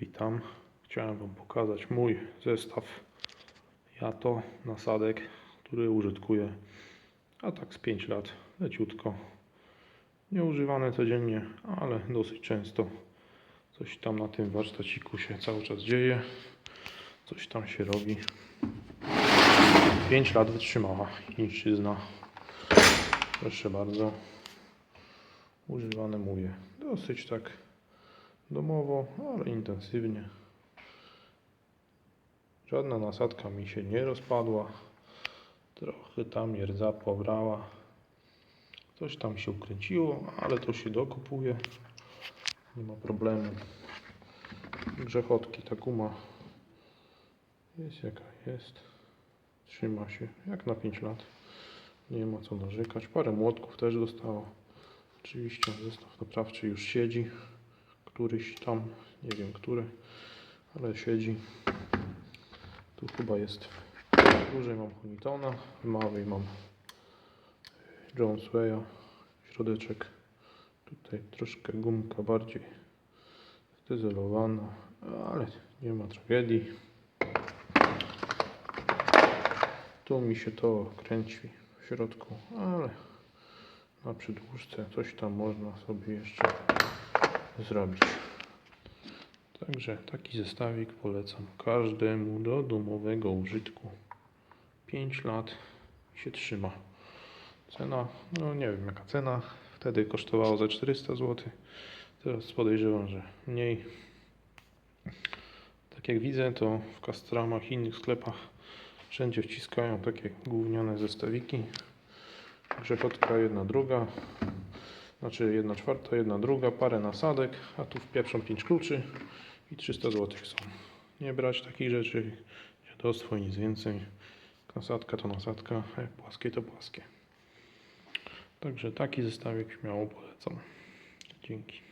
Witam. Chciałem Wam pokazać mój zestaw Jato nasadek, który użytkuję, a tak z 5 lat, leciutko. Nieużywane codziennie, ale dosyć często. Coś tam na tym warsztaciku się cały czas dzieje. Coś tam się robi. 5 lat wytrzymała chińszczyzna. Proszę bardzo. Używane mówię dosyć tak domowo, ale intensywnie. Żadna nasadka mi się nie rozpadła. Trochę tam rdza pobrała. Coś tam się ukręciło, ale to się dokupuje. Nie ma problemu. Grzechotki Takuma jest jaka jest. Trzyma się jak na 5 lat. Nie ma co narzekać. Parę młotków też dostało. Oczywiście zestaw naprawczy już siedzi. Któryś tam, nie wiem który, ale siedzi. Tu chyba jest w dużej mam Hunitona, małej mam Jones Way'a, środeczek. Tutaj troszkę gumka bardziej zdezelowana, ale nie ma tragedii. Tu mi się to kręci w środku, ale na przydłużce coś tam można sobie jeszcze zrobić. Także taki zestawik polecam każdemu do domowego użytku. 5 lat się trzyma. Cena, no nie wiem jaka cena. Wtedy kosztowało za 400 zł. Teraz podejrzewam, że mniej. Tak jak widzę, to w Kastramach i innych sklepach wszędzie wciskają takie gówniane zestawiki. Grzechotka jedna, druga. Znaczy jedna czwarta, jedna druga, parę nasadek, a tu w pierwszą 5 kluczy i 300 zł są. Nie brać takich rzeczy, dziadostwo i nic więcej. Nasadka to nasadka, a jak płaskie to płaskie. Także taki zestawik śmiało polecam. Dzięki.